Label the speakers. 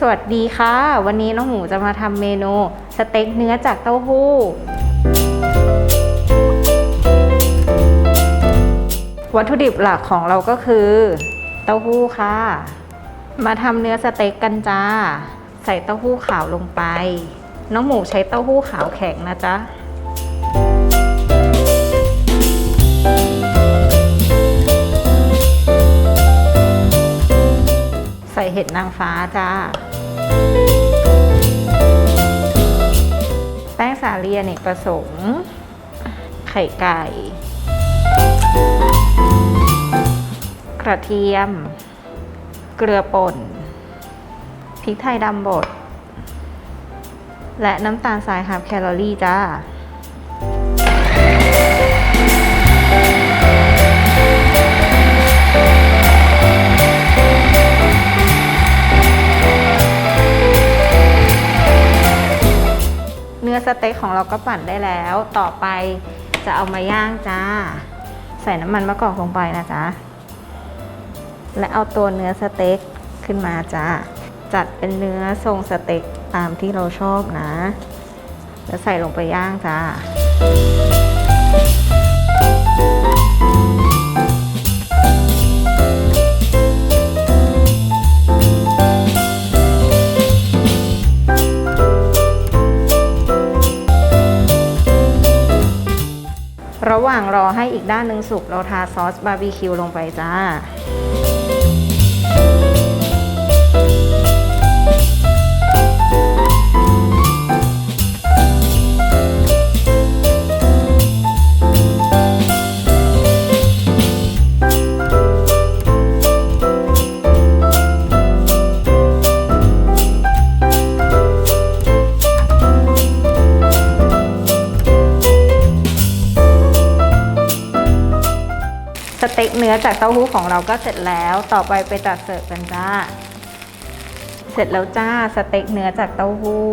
Speaker 1: สวัสดีค่ะ วันนี้น้องหมูจะมาทำเมนูสเต็กเนื้อจากเต้าหู้ วัตถุดิบหลักของเราก็คือ เต้าหู้ค่ะ มาทำเนื้อสเต็กกันจ้า ใส่เต้าหู้ขาวลงไป น้องหมูใช้เต้าหู้ขาวแข็งนะจ๊ะใส่เห็ดนางฟ้าจ้า แป้งสาลีอเนกประสงค์ ไข่ไก่ กระเทียม เกลือป่น พริกไทยดำบด และน้ำตาลทรายฮับแคลอรี่จ้า สเต็กของเราก็ปั่นได้แล้ว ต่อไปจะเอามาย่างจ้า ใส่น้ำมันมะกอกลงไปนะจ๊ะ และเอาตัวเนื้อสเต็กขึ้นมาจ้าจัดเป็นเนื้อทรงสเต็กตามที่เราชอบนะ แล้วใส่ลงไปย่างจ้า ระหว่างรอให้อีกด้านหนึ่งสุกเราทาซอสบาร์บีคิวลงไปจ้า สเต็กเนื้อจากเต้าหู้ของเราก็เสร็จแล้ว ต่อไปไปจัดเสิร์ฟกันจ้า เสร็จแล้วจ้า สเต็กเนื้อจากเต้าหู้